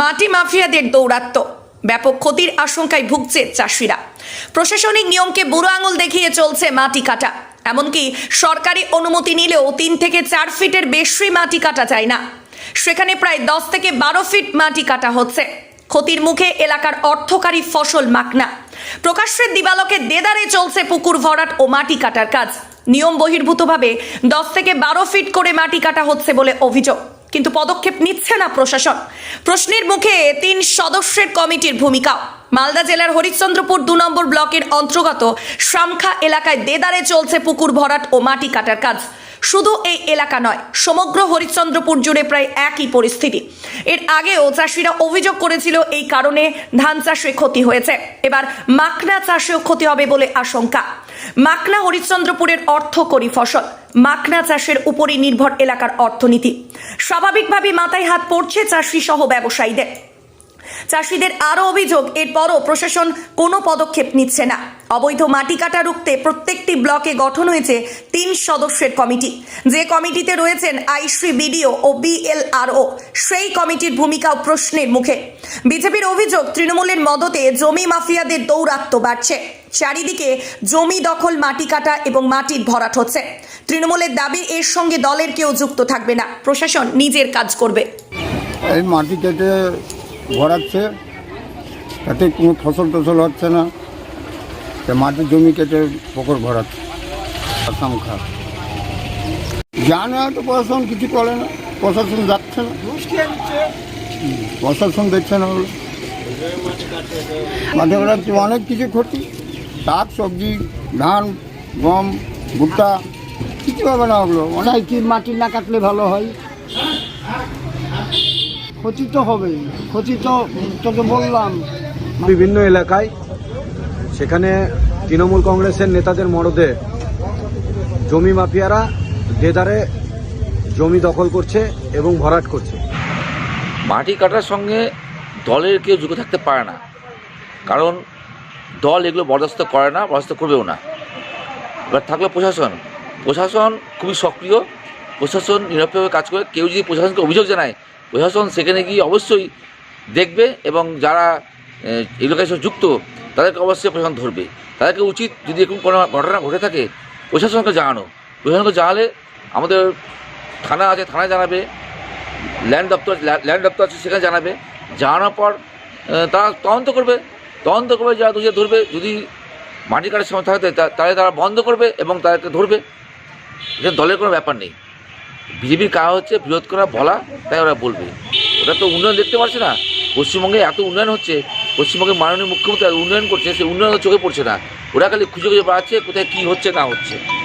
মাটি মাফিয়াদের দৌরাত্ম্য। ব্যাপক ক্ষতির আশঙ্কায় ভুগছে চাষিরা। প্রশাসনিক নিয়মকে বুড়ো আঙুল দেখিয়ে চলছে মাটি কাটা। এমনকি সরকারি অনুমতি নিলেও তিন থেকে চার ফিটের বেশি মাটি কাটা যায় না। সেখানে প্রায় দশ থেকে বারো ফিট মাটি কাটা হচ্ছে। ক্ষতির মুখে এলাকার অর্থকারী ফসল মাকনা প্রকাশ্যের দিবালকে দেদারে চলছে পুকুর ভরাট ও মাটি কাটার কাজ। নিয়ম বহির্ভূতভাবে দশ থেকে বারো ফিট করে মাটি কাটা হচ্ছে বলে অভিযোগ। কিন্তু পদক্ষেপ নিচ্ছে না প্রশাসন। প্রশ্নের মুখে তিন সদস্যের কমিটির ভূমিকা। মালদা জেলার হরিশ্চন্দ্রপুর দু নম্বর ব্লকের অন্তর্গত শ্রামখা এলাকায় দেদারে চলছে পুকুর ভরাট ও মাটি কাটার কাজ। শুধু এই এলাকা নয়, সমগ্র হরিশ্চন্দ্রপুর জুড়ে প্রায় একই পরিস্থিতি। এর আগেও চাষিরা অভিযোগ করেছিল এই কারণে ধান চাষে ক্ষতি হয়েছে। এবার মাকনা চাষেও ক্ষতি হবে বলে আশঙ্কা। মাকনা হরিশ্চন্দ্রপুরের অর্থকরী ফসল। মাকনা চাষের উপরই নির্ভর এলাকার অর্থনীতি। স্বাভাবিকভাবে মাথায় হাত পড়ছে চাষি সহ ব্যবসায়ীদের। চাষিদের আরও অভিযোগ, এরপরও প্রশাসন কোনো পদক্ষেপ নিচ্ছে না। অবৈধ মাটি কাটা রুখতে প্রত্যেকটি ব্লকে গঠন হয়েছে তিন সদস্যের কমিটি। যে কমিটিতে রয়েছেন আইসি বিডিও ও বিএলআরও, সেই কমিটির ভূমিকাও প্রশ্নের মুখে। বিজেপির অভিযোগ, তৃণমূলের মদতে জমি মাফিয়াদের দৌরাত্ম্য বাড়ছে। চারিদিকে জমি দখল, মাটি কাটা এবং মাটির ভরাট হচ্ছে। তৃণমূলের দাবি, এর সঙ্গে দলের কেউ যুক্ত থাকবে না। প্রশাসন নিজের কাজ করবে। এই মাটি কেটে ভরাচ্ছে, তাতে কোনো ফসল টসল হচ্ছে না। তা মাটির জমি কেটে পুকুর ভরাচ্ছে আসাম খা জানে হয়তো প্রশাসন কিছু করে না প্রশাসন যাচ্ছে না। প্রশাসন দেখছে না ওগুলো মাঠে ভরাচ্ছে অনেক কিছু ক্ষতি শাক সবজি ধান গম ভুট্টা কিছু হবে না ওগুলো। অনেক কি মাটি না কাটলে ভালো হয়? ক্ষতি তো হবেই। ক্ষতি তো তোকে বললাম। বিভিন্ন এলাকায় সেখানে তৃণমূল কংগ্রেসের নেতাদের মরদে জমি মাফিয়ারা দেদারে জমি দখল করছে এবং ভরাট করছে। মাটি কাটার সঙ্গে দলের কেউ যুক্ত থাকতে পারে না। কারণ দল এগুলো বরদাস্ত করে না, বরদাস্ত করবেও না। এবার থাকল প্রশাসন। প্রশাসন খুবই সক্রিয়। প্রশাসন নিরপেক্ষভাবে কাজ করে। কেউ যদি প্রশাসনকে অভিযোগ জানায়, প্রশাসন সেখানে গিয়ে অবশ্যই দেখবে এবং যারা এগুলোর যুক্ত তাদেরকে অবশ্যই প্রশাসন ধরবে। তাদেরকে উচিত যদি এরকম কোনো ঘটনা ঘটে থাকে, প্রশাসনকে জানানো। প্রশাসনকে জানালে আমাদের থানা আছে, থানায় জানাবে ল্যান্ড দপ্তর ল্যান্ড দপ্তর আছে, সেখানে জানাবে। জানানোর পর তারা তদন্ত করবে। তদন্ত করবে যারা দুজে ধরবে, যদি মাটি কাটার সময় থাকে, তা- তাহলে তারা বন্ধ করবে এবং তাদেরকে ধরবে। এখানে দলের কোনো ব্যাপার নেই। বিজেপির কাজ হচ্ছে বিরোধ করা বলা, তাই ওরা বলবে। ওটা তো উন্নয়ন দেখতে পারছে না। পশ্চিমবঙ্গে এত উন্নয়ন হচ্ছে পশ্চিমবঙ্গের মাননীয় মুখ্যমন্ত্রী উন্নয়ন করছে, সেই উন্নয়ন চোখে পড়ছে না। ওরা খালি খুঁজে খুঁজে বেড়াচ্ছে, কোথায় কী হচ্ছে, না হচ্ছে।